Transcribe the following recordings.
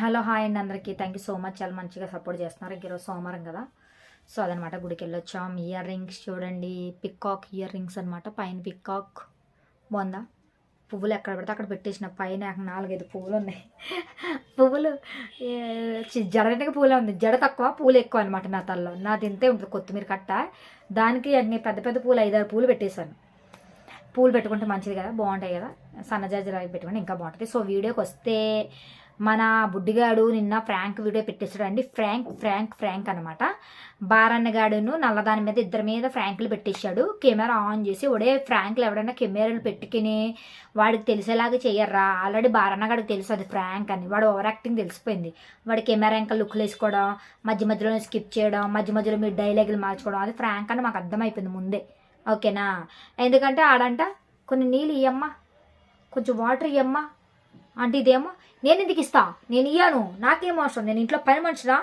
Hello hi అండి అందరికీ. Thank you so much చాలా మంచిగా సపోర్ట్ చేస్తున్నారు. ఇంక ఈరోజు సోమవారం కదా. సో అదనమాట గుడికి వెళ్ళొచ్చాం. ఇయర్ రింగ్స్ చూడండి. పికాక్ ఇయర్ రింగ్స్ అనమాట పైన పికాక్ బాగుందా పువ్వులు ఎక్కడ పెడితే అక్కడ పెట్టేసిన. పైన నాలుగైదు పువ్వులు ఉన్నాయి. పువ్వులు ఏ, చి- పూలే ఉంది జడ తక్కువ పూలు ఎక్కువ అనమాట నా తలలో. నా తింతే ఉంటుంది కొత్తిమీర కట్ట. దానికి అన్ని పెద్ద పెద్ద పూలు ఐదారు పూలు పెట్టేశాను. పూలు పెట్టుకుంటే మంచిది కదా బాగుంటాయి కదా. సన్నజాజి అవి పెట్టుకుంటే ఇంకా బాగుంటుంది. సో వీడియోకి వస్తే మన బుడ్డిగాడు నిన్న ఫ్రాంక్ వీడియో పెట్టేశాడు అండి ఫ్రాంక్ ఫ్రాంక్ ఫ్రాంక్ అనమాట బారన్నగాడును నల్లదాని మీద ఇద్దరి మీద ఫ్రాంక్లు పెట్టేశాడు. కెమెరా ఆన్ చేసి ఒడే ఫ్రాంక్లు ఎవడన్నా కెమెరాలు పెట్టుకుని వాడికి తెలిసేలాగా చెయ్యర్రా. ఆల్రెడీ బారన్నగాడికి తెలుసు అది ఫ్రాంక్ అని. వాడు ఓవర్ యాక్టింగ్ తెలిసిపోయింది. వాడి కెమెరా ఇంకా లుక్లు వేసుకోవడం మధ్య మధ్యలో స్కిప్ చేయడం మధ్య మధ్యలో మీరు డైలాగులు మార్చుకోవడం అది ఫ్రాంక్ అని మాకు అర్థమైపోయింది ముందే. ఓకేనా? ఎందుకంటే ఆడంట కొన్ని నీళ్ళు ఇయ్యమ్మా. కొంచెం వాటర్ ఇయ్యమ్మా. అంటే ఇదేమో నేను ఎందుకు ఇస్తా? నేను ఇయ్యాను. నాకేం అవసరం? నేను ఇంట్లో పని మనిషిరా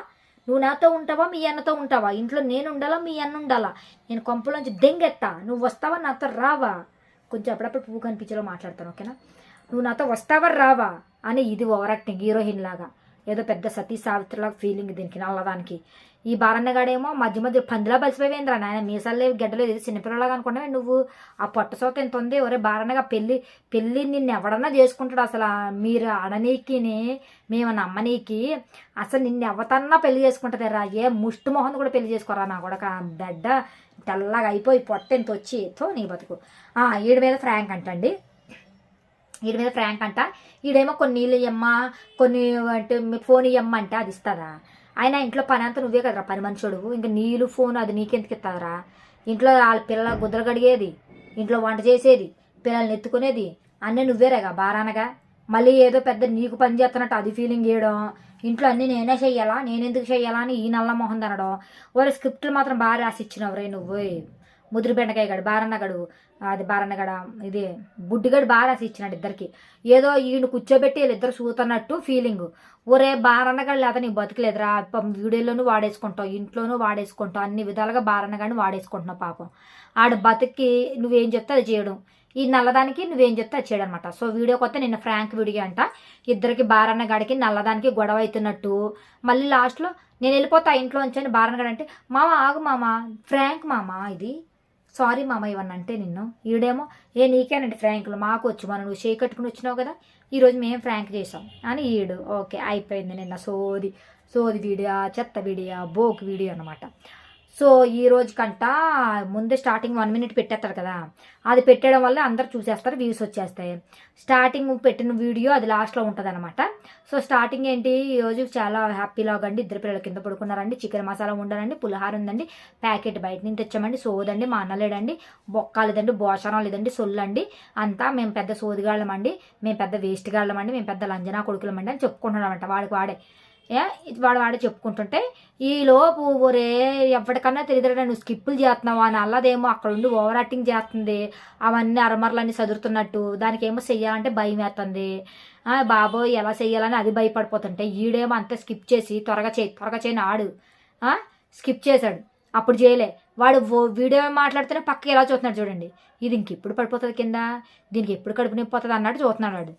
నువ్వు నాతో ఉంటావా? మీ అన్నతో ఉంటావా? ఇంట్లో నేను ఉండాలా? మీ అన్న ఉండాలా? నేను కొంపలోంచి దెంగెత్తా. నువ్వు వస్తావా? నాతో రావా? కొంచెం అప్పుడప్పుడు పువ్వు కనిపించేలా మాట్లాడతాను ఓకేనా? నువ్వు నాతో వస్తావా? రావా? అని ఇది ఓవర్ యాక్టింగ్ హీరోయిన్ లాగా. ఏదో పెద్ద సతీ సావిత్రిలాగా ఫీలింగ్ దీనికి నల్లదానికి. ఈ బారన్నగాడేమో మధ్య మధ్య పందిలా బలిసిపోయిందిరా నాయన. మీసాలే గడ్డలేదు ఇది చిన్నపిల్లలాగా అనుకున్నావే నువ్వు. ఆ పొట్ట సోత ఎంత ఉంది ఒరే బారన్నగా పెళ్ళి పెళ్ళి నిన్ను ఎవడన్నా చేసుకుంటాడు అసలు. మీరు అడనీకిని మేము నమ్మనీకి అసలు నిన్ను ఎవతన్నా పెళ్ళి చేసుకుంటుంది రా ఏ ముష్టి మొహం కూడా పెళ్ళి చేసుకోరా నా కూడా బిడ్డ తెల్లగా అయిపోయి పొట్ట ఎంత వచ్చి తో నీ బతుకు. ఆ, ఈడి మీద ఫ్రాంక్ అంటండి. వీడి మీద ఫ్రాంక్ అంట. ఈడేమో కొన్ని నీళ్ళు ఇయ్యమ్మా కొన్ని అంటే ఫోన్ ఇయ్యమ్మా అంటే అది ఇస్తుందా ఆయన ఇంట్లో పని అంతా నువ్వే కదరా పని మనుషుడు. ఇంకా నీళ్ళు ఫోన్ అది నీకెందుకు ఇస్తారా ఇంట్లో వాళ్ళ పిల్లల గుద్దలు కడిగేది ఇంట్లో వంట చేసేది పిల్లల్ని ఎత్తుకునేది అన్నీ నువ్వేరేగా బారానగా? మళ్ళీ ఏదో పెద్ద నీకు పని చేస్తున్నట్టు అది ఫీలింగ్ చేయడం ఇంట్లో అన్నీ నేనే చెయ్యాలా? నేనెందుకు చెయ్యాలా అని ఈ నల్ల మొహం అనడం వాళ్ళ స్క్రిప్ట్లు మాత్రం బాగా రాసి ఇచ్చినావు రే నువ్వు. ముదురు బెండకాయ గడు బారన్నగడు అది బారన్నగడ ఇది బుడ్డిగడు బాగా రాసి ఇచ్చినాడు ఇద్దరికి. ఏదో ఈయన కూర్చోబెట్టి వీళ్ళిద్దరు సూతన్నట్టు ఫీలింగ్ ఒరే బారన్నగడు లేదా నీకు బతికలేదురా వీడియోలోనూ వాడేసుకుంటావు ఇంట్లోనూ వాడేసుకుంటావు అన్ని విధాలుగా బారన్నగాడిని వాడేసుకుంటున్నావు పాపం. ఆడ బతికి నువ్వేం చెప్తే అది చేయడం. ఈ నల్లదానికి నువ్వేం చెప్తే వచ్చాడనమాట అనమాట సో వీడియో కొత్త నిన్న ఫ్రాంక్ వీడియో అంట. ఇద్దరికి బారన్న గడికి నల్లదానికి గొడవ అవుతున్నట్టు మళ్ళీ లాస్ట్లో నేను వెళ్ళిపోతా ఇంట్లో అని బారన్న గాడు అంటే మామ ఆగు మామ ఫ్రాంక్ మామ ఇది? సారీ మామ ఇవన్నీ అంటే నిన్ను. ఈడేమో ఏ నీకేనండి ఫ్రాంకులు మాకు వచ్చు మనం నువ్వు చేయి కట్టుకుని వచ్చినావు కదా ఈరోజు మేము ఫ్రాంక్ చేసాం అని ఈడు ఓకే అయిపోయింది నిన్న సోది సోది వీడియో చెత్త వీడియో బోక్ వీడియో అనమాట సో ఈ రోజు కంట ముందే స్టార్టింగ్ వన్ మినిట్ పెట్టేస్తారు కదా. అది పెట్టడం వల్ల అందరు చూసేస్తారు వ్యూస్ వచ్చేస్తాయి. స్టార్టింగ్ పెట్టిన వీడియో అది లాస్ట్లో ఉంటుంది అనమాట సో స్టార్టింగ్ ఏంటి? ఈరోజు చాలా హ్యాపీ లాగా అండి. ఇద్దరు పిల్లలు కింద పడుకున్నారండి. చికెన్ మసాలా ఉండాలండి పులిహార ఉందండి. ప్యాకెట్ బయట నుంచి తెచ్చామండి. సోదండి. మా అన్నలేడండి బొక్కాలేదండి బొక్క లేదండి. భోషణం లేదండి. సొల్లండి. అంతా మేము పెద్ద సోదిగాళ్ళమండి. మేము పెద్ద వేస్ట్ గాళ్ళమండి. మేము పెద్ద లంజనా కొడుకులమండి అని చెప్పుకుంటున్నామంట వాడికి వాడే. వాడు వాడే చెప్పుకుంటుంటే ఈ లోపు ఒరే ఎవరికన్నా తెలియదు నువ్వు స్కిప్పులు చేస్తున్నావా అని అల్లదేమో అక్కడ ఉండి ఓవర్ యాక్టింగ్ చేస్తుంది. అవన్నీ అరమరలన్నీ చదువుతున్నట్టు దానికి ఏమో చెయ్యాలంటే భయం వేస్తుంది. బాబోయ్ ఎలా చెయ్యాలని అది భయపడిపోతుంటే ఈడేమో అంతా స్కిప్ చేసి త్వరగా చేయి త్వరగా చేయని ఆడు స్కిప్ చేశాడు. అప్పుడు చేయలే. వాడు వీడియో మాట్లాడితేనే పక్క ఎలా చూస్తున్నాడు చూడండి. ఇది ఇంక ఎప్పుడు పడిపోతుంది కింద? దీనికి ఎప్పుడు కడుపు నిండిపోతుంది అన్నట్టు చూస్తున్నాడు వాడు.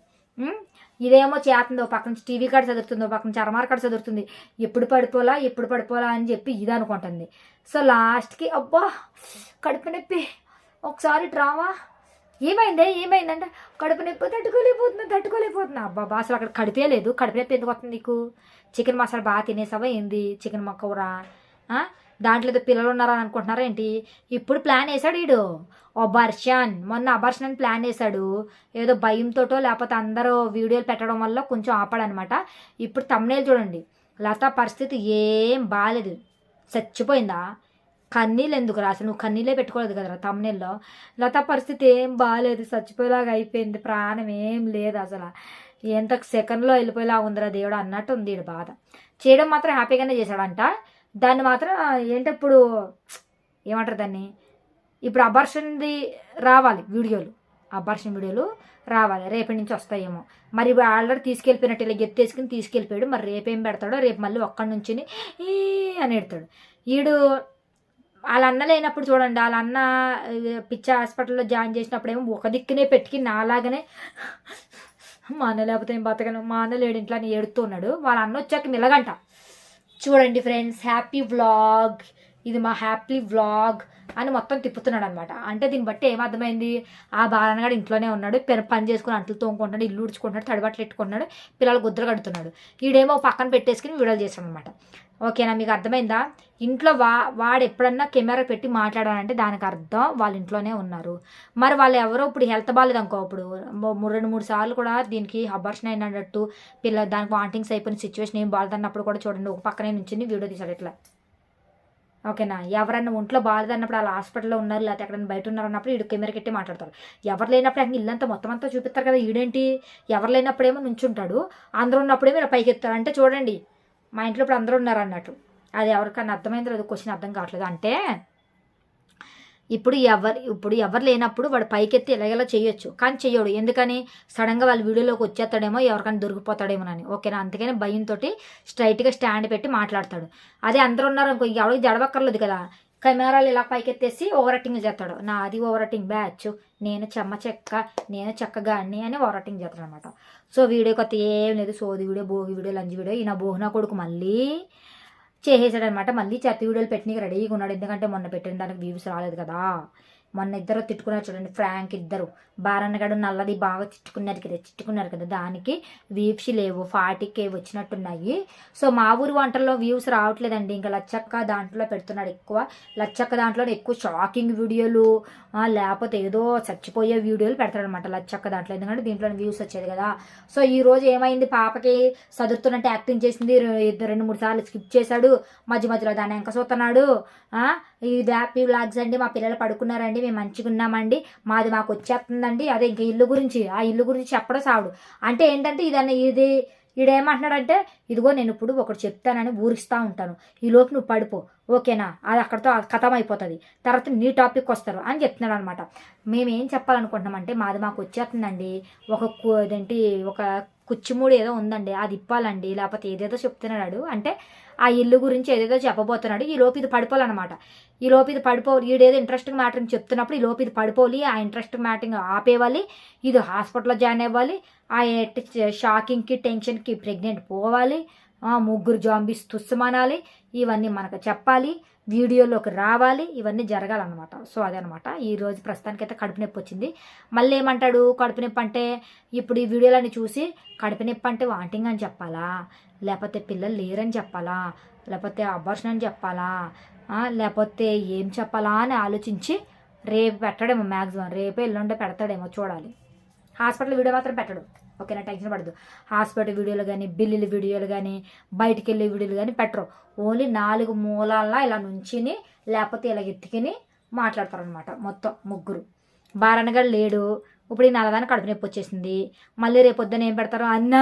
ఇదేమో చేస్తుందో పక్క నుంచి టీవీ కాడ చదువుతుందో పక్క నుంచి కాడ చదువుతుంది ఎప్పుడు పడిపోలా ఎప్పుడు పడిపోలా అని చెప్పి ఇది అనుకుంటుంది. సో లాస్ట్కి అబ్బా కడుపు నొప్పి. ఒకసారి డ్రామా. ఏమైందే ఏమైందంటే కడుపు నొప్పి తట్టుకోలేకపోతున్నా తట్టుకోలేకపోతున్నా. అబ్బా బా అసలు అక్కడ కడిపే లేదు. కడుపు నొప్పి ఎందుకు వస్తుంది నీకు? చికెన్ మసాలా బాగా తినేసావా ఏంది? చికెన్ కూర దాంట్లో ఏదో పిల్లలు ఉన్నారని అనుకుంటున్నారా ఏంటి? ఇప్పుడు ప్లాన్ వేసాడు వీడు. అబర్షన్ మొన్న అబర్షన్ అని ప్లాన్ వేసాడు ఏదో భయంతోటో లేకపోతే అందరూ వీడియోలు పెట్టడం వల్ల కొంచెం ఆపాడనమాట. ఇప్పుడు తమ్నేలు చూడండి. లత పరిస్థితి ఏం బాగాలేదు చచ్చిపోయిందా? కన్నీళ్ళు ఎందుకు రా అసలు నువ్వు కన్నీళ్ళే పెట్టుకోలేదు కదరా తమ్నేల్లో లత పరిస్థితి ఏం బాగాలేదు చచ్చిపోయేలాగా అయిపోయింది. ప్రాణం ఏం లేదు అసలు. ఎంత సెకండ్లో వెళ్ళిపోయేలా ఉందిరా దేవుడు అన్నట్టు ఉంది బాధ. చేయడం మాత్రం హ్యాపీగానే చేశాడంట. దాన్ని మాత్రం ఏంటి ఇప్పుడు ఏమంటారు దాన్ని? ఇప్పుడు అబర్షన్ది రావాలి వీడియోలు. అబర్షన్ వీడియోలు రావాలి. రేపటి నుంచి వస్తాయేమో. మరి ఆల్రెడీ తీసుకెళ్ళిపోయినట్టు ఇలా ఎత్తేసుకుని తీసుకెళ్ళిపోయాడు. మరి రేపేం పెడతాడో రేపు మళ్ళీ ఒక్కడి నుంచి ఈ అని ఎడతాడు. ఈడు వాళ్ళ అన్న లేనప్పుడు చూడండి వాళ్ళ అన్న పిచ్చి పిచ్చ హాస్పిటల్లో జాయిన్ చేసినప్పుడు ఏమో ఒక దిక్కునే పెట్టుకుని నాలాగనే మా అన్న లేకపోతే ఏం బతకను? మా అన్న లేడింట్లో అని ఏడుతున్నాడు వాళ్ళ అన్న వచ్చాక నిలగంట. చూడండి ఫ్రెండ్స్ హ్యాపీ వ్లాగ్. ఇది మా హ్యాపీ వ్లాగ్ అని మొత్తం తిప్పుతున్నాడు అనమాట అంటే దీన్ని బట్టి ఏమర్థమైంది? ఆ బాలనగాడు ఇంట్లోనే ఉన్నాడు పెర పని చేసుకుని అంట్లు తోముకుంటాడు ఇల్లు ఉడుచుకుంటున్నాడు తడిబట్టలు పెట్టుకున్నాడు పిల్లలు గుద్దలు కడుతున్నాడు. ఈడేమో పక్కన పెట్టేసుకుని వీడియోలు చేస్తాడు అనమాట ఓకేనా మీకు అర్థమైందా? ఇంట్లో వా వాడు ఎప్పుడన్నా కెమెరా పెట్టి మాట్లాడాలంటే దానికి అర్థం వాళ్ళ ఇంట్లోనే ఉన్నారు. మరి వాళ్ళు ఎవరో ఇప్పుడు హెల్త్ బాగాలేదు అనుకో ఇప్పుడు రెండు మూడు సార్లు కూడా దీనికి అబార్షన్ అయినట్టు పిల్ల దానికి వాంటింగ్స్ అయిపోయిన సిచ్యువేషన్ ఏం బాగాలేదన్నప్పుడు కూడా చూడండి ఒక పక్కనే నుంచి వీడియో తీసాడు ఇట్లా. ఓకేనా? ఎవరన్నా ఒంట్లో బాగాలేదన్నప్పుడు అలా హాస్పిటల్లో ఉన్నారు లేకపోతే ఎక్కడైనా బయట ఉన్నారు అన్నప్పుడు కెమెరా కట్టి మాట్లాడతారు ఎవరు లేనప్పుడు ఆయన ఇల్లంతా మొత్తం అంతా చూపిస్తారు కదా ఈడేంటి? ఎవరు లేనప్పుడేమో నుంచుంటాడు. అందరూ ఉన్నప్పుడేమో ఇలా పైకి ఎత్తారు. అంటే చూడండి మా ఇంట్లో ఇప్పుడు అందరూ ఉన్నారు అన్నట్టు అది ఎవరికన్నా అర్థమైందో లేదు క్వశ్చన్ అర్థం కావట్లేదు. అంటే ఇప్పుడు ఎవరు ఇప్పుడు ఎవరు లేనప్పుడు వాడు పైకెత్తి ఎలాగెలా చేయొచ్చు. కానీ చెయ్యడు. ఎందుకని? సడన్గా వాళ్ళ వీడియోలోకి వచ్చేస్తాడేమో ఎవరికైనా దొరికిపోతాడేమోనని. ఓకేనా? అందుకని భయంతో స్ట్రైట్గా స్టాండ్ పెట్టి మాట్లాడతాడు. అదే అందరూ ఉన్నారు అనుకో ఎవరికి జడవక్కర్లేదు కదా. కెమెరాలు ఇలా పైకెత్తేసి ఓవర్ చేస్తాడు. నా అది ఓవర్ బ్యాచ్. నేను చెమ్మ చెక్క నేను చెక్కగా అన్ని అని ఓవర్ చేస్తాడు అనమాట సో వీడియో కొత్త ఏం లేదు. సోది video Bhogi video lunch video ఈయన భోగిన కొడుకు మళ్ళీ చేసేసాడనమాట. మళ్ళీ చెత్త వీడియోలు పెట్టినకి రెడీగా ఉన్నాడు. ఎందుకంటే మొన్న పెట్టిన దానికి వ్యూస్ రాలేదు కదా. మొన్న ఇద్దరు తిట్టుకున్నారు చూడండి ఫ్రాంక్ ఇద్దరు. బారన్నగాడు నల్లది బాగా తిట్టుకున్నారు కదా తిట్టుకున్నారు కదా దానికి వ్యూస్ లేవు ఫార్టీకే వచ్చినట్టున్నాయి. సో మా ఊరి వంటల్లో వ్యూస్ రావట్లేదండి ఇంకా లచ్చక్క దాంట్లో పెడుతున్నాడు ఎక్కువ. లచ్చక్క దాంట్లో ఎక్కువ షాకింగ్ వీడియోలు లేకపోతే ఏదో చచ్చిపోయే వీడియోలు పెడతాడనమాట లచ్చక్క దాంట్లో. ఎందుకంటే దీంట్లో వ్యూస్ వచ్చేది కదా. సో ఈ రోజు ఏమైంది? పాపకి చదువుతున్నట్టు యాక్టింగ్ చేసింది రెండు మూడు సార్లు స్కిప్ చేశాడు. మధ్య మధ్యలో దాన్ని ఎంక చూస్తున్నాడు ఇది హ్యాపీ వ్లాగ్స్ అండి మా పిల్లలు పడుకున్నారండి మేము మంచిగా ఉన్నామండి. మాది మాకు వచ్చేస్తుందండి. అదే ఇంకా ఇల్లు గురించి ఆ ఇల్లు గురించి చెప్పడం సావుడు. అంటే ఏంటంటే ఇదన్న ఇది ఈడేమంటున్నాడంటే ఇదిగో నేను ఇప్పుడు ఒకటి చెప్తానని ఊరిస్తూ ఉంటాను. ఈలోపు నువ్వు పడిపో. ఓకేనా? అది అక్కడితో కథం అయిపోతుంది. తర్వాత నీ టాపిక్ వస్తారు అని చెప్తున్నాడు అనమాట మేము ఏం చెప్పాలనుకుంటున్నామంటే మాది మాకు వచ్చేస్తుందండి. ఒక కు- అదేంటి ఒక కుచ్చిమూడు ఏదో ఉందండి. అది ఇప్పాలండి. లేకపోతే ఏదేదో చెప్తున్నాడు. అంటే ఆ ఇల్లు గురించి ఏదేదో చెప్పబోతున్నాడు. ఈ లోపు ఇది పడిపోవాలన్నమాట. ఈ లోపు ఇది పడిపో ఈడేదో ఇంట్రెస్టింగ్ మ్యాటర్ చెప్తున్నప్పుడు ఈ లోపు ఇది పడిపోవాలి. ఆ ఇంట్రెస్టింగ్ మ్యాటర్ ఆపేవాలి. ఇది హాస్పిటల్లో జాయిన్ అవ్వాలి. ఆ షాకింగ్కి టెన్షన్కి ప్రెగ్నెంట్ పోవాలి. ఆ ముగ్గురు జాంబీస్ తుస్సుమనాలి ఇవన్నీ మనకు చెప్పాలి. వీడియోలోకి రావాలి. ఇవన్నీ జరగాలన్నమాట. సో అదనమాట ఈరోజు ప్రస్తుతానికి ప్రస్తుతానికైతే కడుపు నొప్పి వచ్చింది. మళ్ళీ ఏమంటాడు? కడుపు నొప్పి అంటే ఇప్పుడు ఈ వీడియోలన్నీ చూసి కడుపు నొప్పి అంటే వాంటింగ్ అని చెప్పాలా? లేకపోతే పిల్లలు లేరని చెప్పాలా? లేకపోతే అబార్షన్ అని చెప్పాలా? లేకపోతే ఏం చెప్పాలా అని ఆలోచించి రేపు పెట్టడేమో మ్యాక్సిమం రేపే ఎల్లుండే పెడతాడేమో చూడాలి. హాస్పిటల్ వీడియో మాత్రం పెట్టడు. ఓకేనా? టెన్షన్ పడదు హాస్పిటల్ వీడియోలు కానీ బిల్లుల వీడియోలు కానీ బయటికి వెళ్ళే వీడియోలు కానీ పెట్టరు. ఓన్లీ నాలుగు మూలాల్లో ఇలా నుంచిని లేకపోతే ఇలా ఎత్తుకుని మాట్లాడతారనమాట మొత్తం ముగ్గురు. బారనగాడు లేడు. ఇప్పుడు ఈ నల్లదాని కడుపు నొప్పి వచ్చేసింది. మళ్ళీ రేపు పొద్దున ఏం పెడతారు? అన్నా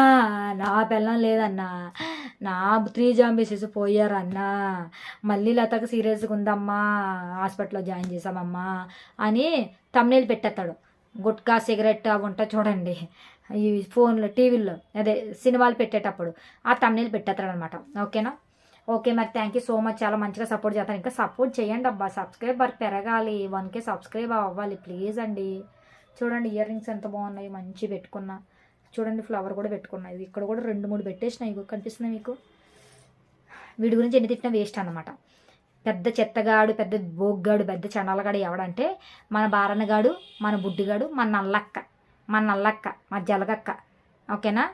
నా పిల్లం లేదన్నా. నా త్రీ జాంబీసెస్ పోయారు అన్నా. మళ్ళీ లతకు సీరియస్గా ఉందమ్మా. హాస్పిటల్లో జాయిన్ చేసామమ్మా అని తమ్నేలు పెట్టేస్తాడు. గుట్కా సిగరెట్ అవి ఉంటాయి చూడండి. ఈ ఫోన్లో టీవీల్లో అదే సినిమాలు పెట్టేటప్పుడు ఆ తమ్నేలు పెట్టేస్తాడు అనమాట ఓకేనా? ఓకే మరి థ్యాంక్ యూ సో మచ్ చాలా మంచిగా సపోర్ట్ చేస్తాను ఇంకా సపోర్ట్ చేయండి అబ్బా. సబ్స్క్రైబర్ పెరగాలి. వన్ కే సబ్స్క్రైబ్ అవ్వాలి. ప్లీజ్ అండి. చూడండి ఇయర్ రింగ్స్ ఎంత బాగున్నాయి. మంచి పెట్టుకున్నా. చూడండి ఫ్లవర్ కూడా పెట్టుకున్నా. ఇది ఇక్కడ కూడా రెండు మూడు పెట్టేసినాయి ఇగో కనిపిస్తున్నాయి మీకు. వీడి గురించి ఎన్ని తిట్టినా వేస్ట్ అనమాట పెద్ద చెత్తగాడు పెద్ద బోగ్గాడు పెద్ద చండాలగాడు ఎవడంటే మన బారన్నగాడు మన బుడ్డిగాడు మన నల్లక్క. మన నల్లక్క మా జలగక్క. ఓకేనా?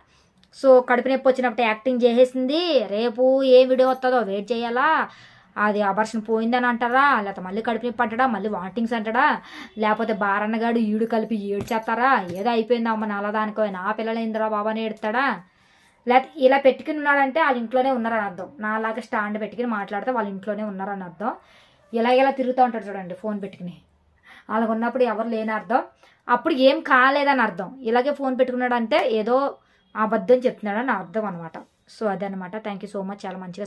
సో కడుపు నొప్పి వచ్చినప్పుడు యాక్టింగ్ చేసేసింది. రేపు ఏ వీడియో వస్తుందో వెయిట్ చేయాలా? అది అబర్షన్ పోయిందని అంటారా? లేకపోతే మళ్ళీ కడుపు నొప్పి అంటాడా? మళ్ళీ వాంటింగ్స్ అంటాడా? లేకపోతే బారన్నగాడు ఈడు కలిపి ఏడు చేస్తారా? ఏదో అయిపోయింది అమ్మ నల్లదానికో. నా పిల్లలేందిరా బాబా అని ఏడుతాడా లేకపోతే ఇలా పెట్టుకుని ఉన్నాడంటే వాళ్ళ ఇంట్లోనే ఉన్నారని అర్థం. నాలాగా స్టాండ్ పెట్టుకుని మాట్లాడితే వాళ్ళ ఇంట్లోనే ఉన్నారని అర్థం. ఇలా ఇలా తిరుగుతూ ఉంటాడు చూడండి ఫోన్ పెట్టుకుని. వాళ్ళకు ఉన్నప్పుడు ఎవరు లేని అర్థం. అప్పుడు ఏం కాలేదని అర్థం. ఇలాగే ఫోన్ పెట్టుకున్నాడు అంటే ఏదో అబద్ధం చెప్తున్నాడని అర్థం అనమాట సో అదనమాట థ్యాంక్ యూ సో మచ్ చాలా మంచిగా